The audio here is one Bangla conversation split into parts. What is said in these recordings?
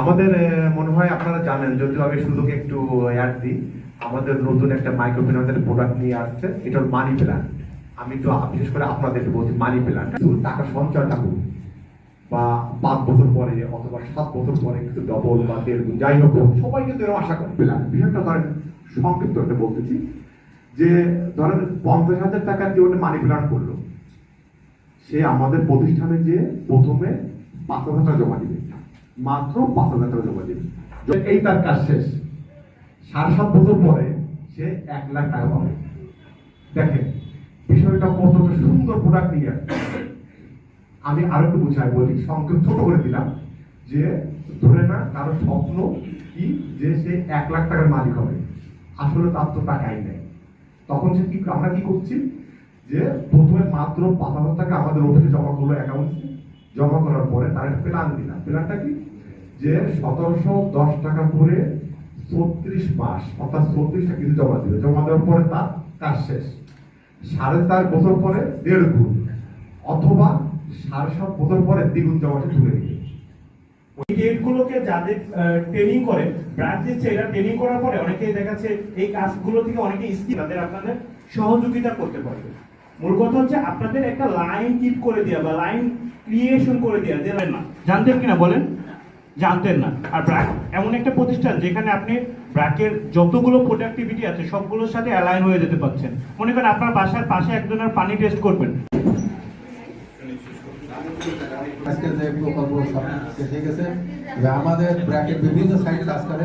আমাদের মনে হয় আপনারা জানেন, যদিও আমি শুধু একটু অ্যাড দিই, আমাদের নতুন একটা মাইক্রো ফিন্যান্সের প্রোডাক্ট নিয়ে আসছে, এটা মানি প্ল্যান আমি তো বিশেষ করে আপনাদের বলছি মানি প্ল্যান টাকা সঞ্চয় থাকুক বা পাঁচ বছর পরে অথবা সাত বছর পরে কিন্তু ডবল বা দেড় গুণ, যাই হোক, সবাই কিন্তু এরকম আশা করে। প্ল্যান বিষয়টা ধরেন, সংক্ষিপ্ত একটা বলতেছি, যে ধরেন পঞ্চাশ হাজার টাকা দিয়ে ওটা মানি প্ল্যান করল, সে আমাদের প্রতিষ্ঠানে যে প্রথমে হাজার টাকা জমা দিবে মাত্র হাজার টাকা জমা দিবে এই তার কাজ শেষ। সাড়ে সাত বছর পরে সে এক লাখ টাকা পাবে। দেখেন, বিষয়টা কতটা সুন্দর প্রোডাক্ট নিয়ে। আমি আরও একটু বুঝাই বলি, সংক্ষেপ ছোট করে দিলাম যে ধরে না কারও স্বপ্ন কি যে সে এক লাখ টাকার মালিক হবে। আসলে তার তো টাকাই নেই। তখন সে কি আমরা কি করছি যে প্রথমে মাত্র পাঁচ হাজার টাকা আমাদের অফিসে জমা করল অ্যাকাউন্টে জমা করার পরে তার প্ল্যান দিলাম। প্ল্যানটা কি? যে সতেরোশো দশ টাকা করে ছত্রিশ মাস, অর্থাৎ ছত্রিশটা কিছু জমা দিবে। জমা দেওয়ার পরে তার কাজ শেষ। সাড়ে চার বছর পরে দেড় গুণ, অথবা সাড়ে সাত বছর পরে দ্বিগুণ জমাটা তুলে দিবে ওই গেটগুলোকে যাদের ট্রেনিং করে ব্রাঞ্চ দিচ্ছে এরা ট্রেনিং করার পরে অনেকে দেখাচ্ছে এই কাজগুলো থেকে অনেকে স্কিল তাদের আপনাদের সহযোগিতা করতে পারবে। মূল কথা হচ্ছে আপনাদের একটা লাইন কিপ করে দেওয়া বা লাইন ক্রিয়েশন করে দেওয়া যে না? জানতেন কিনা বলেন? জানতেন না। আর ব্র্যাক, এমন একটা প্রতিষ্ঠান যেখানে আপনি ব্র্যাকের যতগুলো প্রোডাক্টিভিটি আছে, সবগুলোর সাথে অ্যালাইন হয়ে যেতে পারছেন। মনে করেন আপনার বাসার পাশে একজনের পানি টেস্ট করবেন। আজকে যে প্রকল্প যে আমাদের ব্র্যাকেট বিভিন্ন সাইট কাজ করে,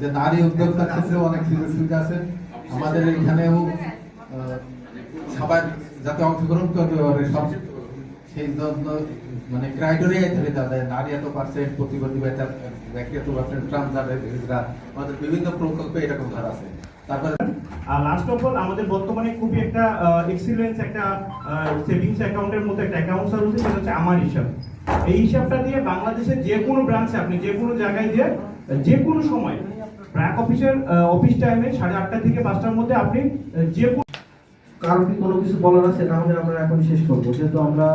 যে নারী উদ্যোক্তার ক্ষেত্রেও অনেক সুযোগ সুবিধা আছে। আমাদের এখানেও সবাই যাতে অংশগ্রহণ সেই জন্য মানে ধরে নারী এত পার্সেন্ট প্রতিবন্ধী ব্যক্তি এত পার্সেন্ট আমাদের বিভিন্ন প্রকল্পে এরকম ধারা আছে। তারপরে আর লাস্ট অফ অল আমাদের বর্তমানে খুবই একটা এক্সিলেন্স একটা সেভিংস অ্যাকাউন্টের মতো একটা অ্যাকাউন্ট সেটা হচ্ছে আমার হিসাব। এই হিসাবটা দিয়ে বাংলাদেশের যে কোনো ব্রাঞ্চে আপনি যে কোনো জায়গায় দিয়ে, যে কোনো সময় ব্র্যাক অফিসের অফিস টাইমে সাড়ে আটটা থেকে পাঁচটার মধ্যে আপনি যে কোনো কারও কি কোনো কিছু বলার আছে তাহলে আমরা এখন শেষ করব। যেহেতু আমরা